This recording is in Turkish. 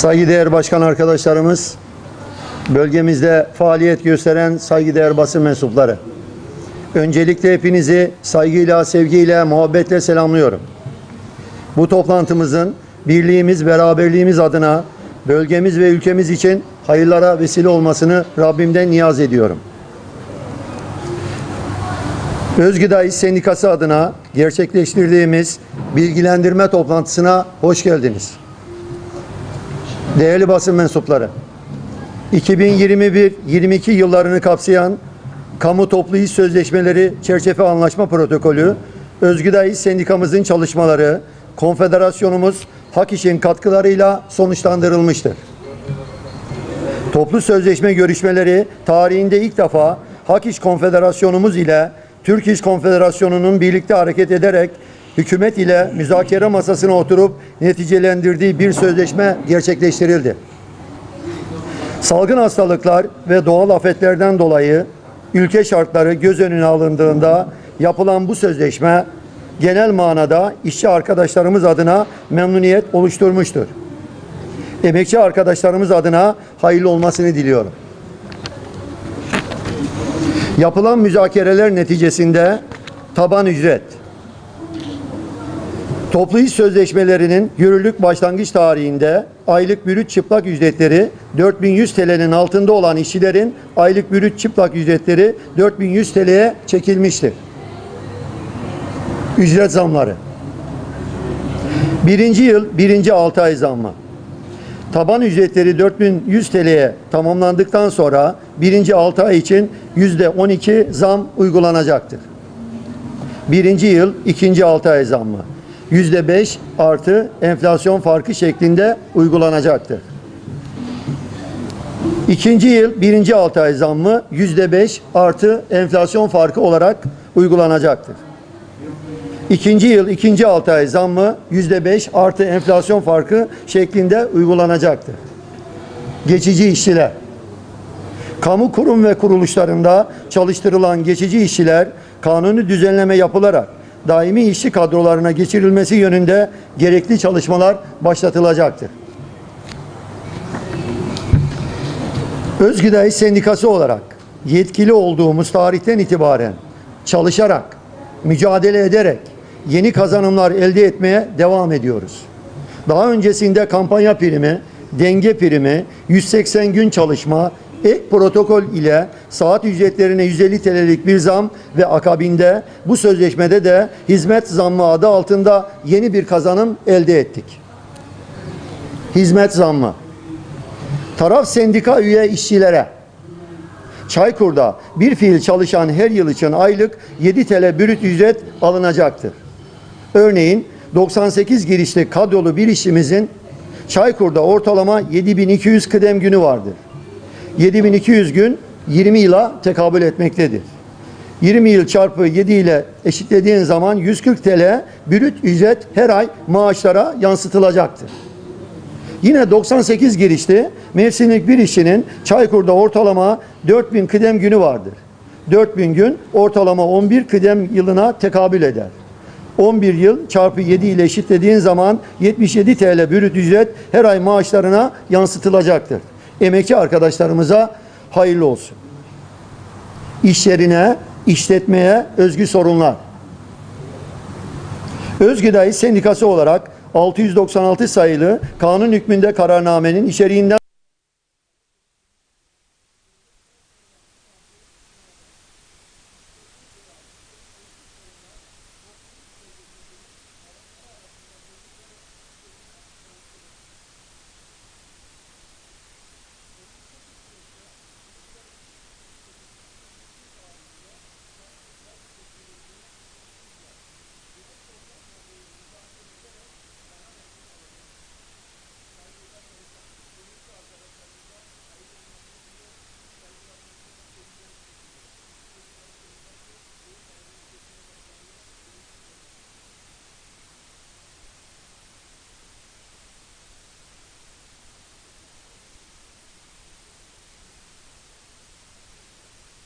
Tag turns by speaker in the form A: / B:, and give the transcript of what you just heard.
A: Saygıdeğer başkan arkadaşlarımız, bölgemizde faaliyet gösteren saygıdeğer basın mensupları. Öncelikle hepinizi saygıyla, sevgiyle, muhabbetle selamlıyorum. Bu toplantımızın birliğimiz, beraberliğimiz adına bölgemiz ve ülkemiz için hayırlara vesile olmasını Rabbimden niyaz ediyorum. Özgıda İş Sendikası adına gerçekleştirdiğimiz bilgilendirme toplantısına hoş geldiniz. Değerli basın mensupları, 2021-22 yıllarını kapsayan Kamu Toplu İş Sözleşmeleri Çerçeve Anlaşma Protokolü, Özgüda Sendikamızın çalışmaları, Konfederasyonumuz Hak İş'in katkılarıyla sonuçlandırılmıştır. Toplu sözleşme görüşmeleri tarihinde ilk defa Hak İş Konfederasyonumuz ile Türk İş Konfederasyonu'nun birlikte hareket ederek hükümet ile müzakere masasına oturup neticelendirdiği bir sözleşme gerçekleştirildi. Salgın hastalıklar ve doğal afetlerden dolayı ülke şartları göz önüne alındığında yapılan bu sözleşme genel manada işçi arkadaşlarımız adına memnuniyet oluşturmuştur. Emekçi arkadaşlarımız adına hayırlı olmasını diliyorum. Yapılan müzakereler neticesinde taban ücret, Toplu iş sözleşmelerinin yürürlük başlangıç tarihinde aylık bürüt çıplak ücretleri 4100 TL'nin altında olan işçilerin aylık bürüt çıplak ücretleri 4100 TL'ye çekilmiştir. Ücret zamları. Birinci yıl birinci 6 ay zammı. Taban ücretleri 4100 TL'ye tamamlandıktan sonra birinci 6 ay için %12 zam uygulanacaktır. Birinci yıl ikinci 6 ay zammı. %5 artı enflasyon farkı şeklinde uygulanacaktır. İkinci yıl birinci 6 ay zammı %5 artı enflasyon farkı olarak uygulanacaktır. İkinci yıl ikinci 6 ay zammı %5 artı enflasyon farkı şeklinde uygulanacaktır. Geçici işçiler. Kamu kurum ve kuruluşlarında çalıştırılan geçici işçiler kanuni düzenleme yapılarak daimi işçi kadrolarına geçirilmesi yönünde gerekli çalışmalar başlatılacaktır. Özgüda İş Sendikası olarak yetkili olduğumuz tarihten itibaren çalışarak, mücadele ederek yeni kazanımlar elde etmeye devam ediyoruz. Daha öncesinde kampanya primi, denge primi, 180 gün çalışma, ek protokol ile saat ücretlerine 150 TL'lik bir zam ve akabinde bu sözleşmede de hizmet zammı adı altında yeni bir kazanım elde ettik. Hizmet zammı. Taraf sendika üye işçilere Çaykur'da bir fiil çalışan her yıl için aylık 7 TL brüt ücret alınacaktır. Örneğin 98 girişli kadrolu bir işçimizin Çaykur'da ortalama 7200 kıdem günü vardır. 7200 gün 20 yıla tekabül etmektedir. 20 yıl çarpı 7 ile eşitlediğin zaman 140 TL brüt ücret her ay maaşlara yansıtılacaktır. Yine 98 girişli mevsimlik bir işçinin Çaykur'da ortalama 4000 kıdem günü vardır. 4000 gün ortalama 11 kıdem yılına tekabül eder. 11 yıl çarpı 7 ile eşitlediğin zaman 77 TL brüt ücret her ay maaşlarına yansıtılacaktır. Emekçi arkadaşlarımıza hayırlı olsun. İş yerine, işletmeye özgü sorunlar. Özgüda İş Sendikası olarak 696 sayılı kanun hükmünde kararnamenin içeriğinden